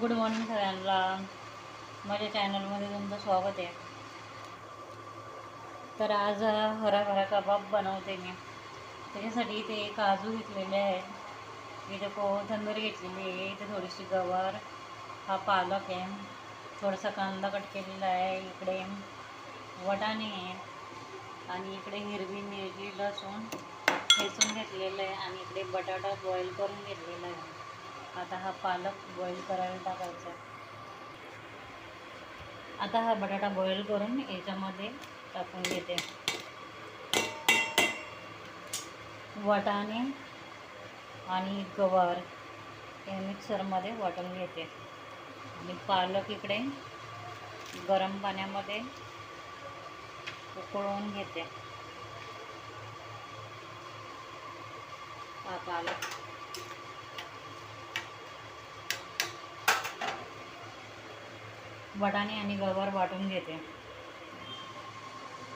Good morning सगळ्यांना. माझ्या चॅनलमध्ये तुमचं स्वागत आहे. तर आज हराभरा कबाब बनवते मी. त्याच्यासाठी इथे काजू घेतलेले आहेत. इथे कोथंबीर घेतलेली आहे. इथे थोडीशी गवार हा पालक आहे. थोडासा कांदा कट केलेला आहे इकडे. वटाणे आहे. आणि इकडे हिरवी मिरची लसूण ठेचून घेतलेलं आहे. आणि इकडे बटाटा बॉईल करून घेतलेला आहे. आता हा पालक बॉईल करायला टाकायचा. आता हा बटाटा बॉईल करून याच्यामध्ये टाकून घेते. वाटाणे आणि गवार हे मिक्सरमध्ये वाटून घेते. आणि पालक इकडे गरम पाण्यामध्ये उकळवून घेते. हा पालक बटाणे आणि गवार वाटून घेते.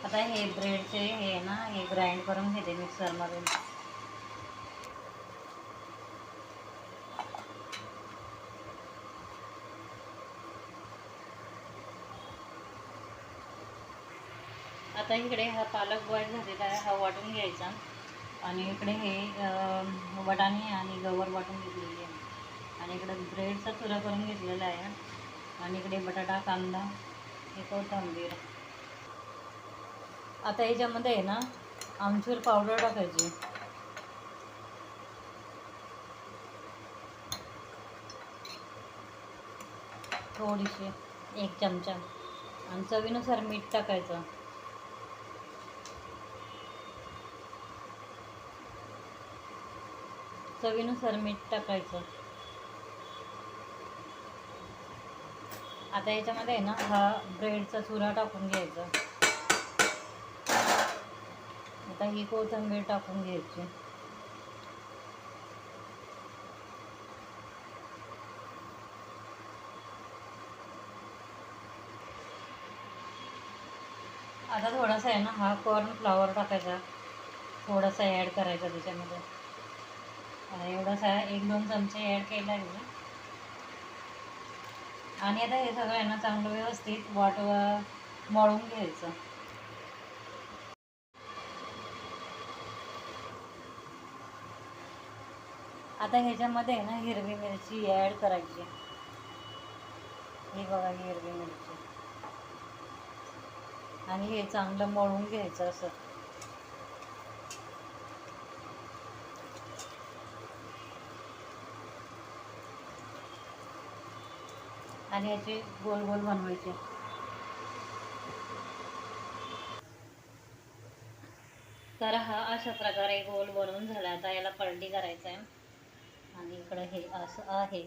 आता हे ब्रेडचे हे ना हे ग्राइंड करून घेते मिक्सरमधून आता इकडे हा पालक बॉईल झालेला आहे हा वाटून घ्यायचा. आणि इकडे हे अं, वटाणे आणि गवर वाटून घेतलेली आहे. आणि इकडे ब्रेडचा चुरा करून घेतलेला आहे. आणि इकडे बटाटा कांदा हे कोथंबीर. आता ह्याच्यामध्ये आहे ना आमचूर पावडर टाकायची. थोडीशी एक चमचा. आणि चवीनुसार मीठ टाकायचं. चवीनुसार मीठ टाकायचं. आता याच्यामध्ये आहे ना हा ब्रेडचा चुरा टाकून घ्यायचा. आता ही कोथिंबीर टाकून घ्यायची. आता थोडासा आहे ना हा कॉर्नफ्लावर टाकायचा. थोडासा ॲड करायचा त्याच्यामध्ये. एवढासा एक दोन चमचे ॲड केला आहे ना आणि आता हे सगळं यांना चांगलं व्यवस्थित वाटवा मळून घ्यायचं. आता ह्याच्यामध्ये ना हिरवी मिरची ॲड करायची. ही बघा ही हिरवी मिरची. आणि हे चांगलं मळून घ्यायचं असं. आणि याचे गोल गोल बनवायचे. तर हा अशा प्रकारे गोल बनवून झाला. आता याला पलटी करायचं आहे आणि इकडं हे असं आहे.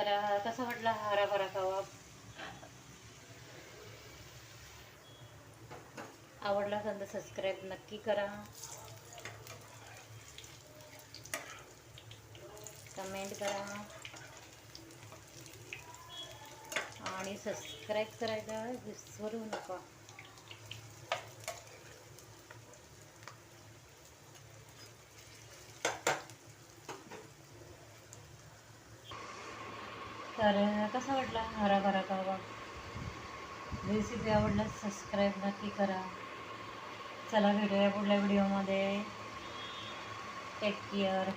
तर कसा वाटला हरा कबाब आवडला असेल तर सबस्क्राईब नक्की करा. कमेंट करा. आणि सबस्क्राईब करायला विसरू नका. तर कसा वाटला हरा भरा कावा रेसिपी आवडल्यास सबस्क्राईब नक्की करा. चला भेटूया पुढल्या व्हिडिओमध्ये टेक केअर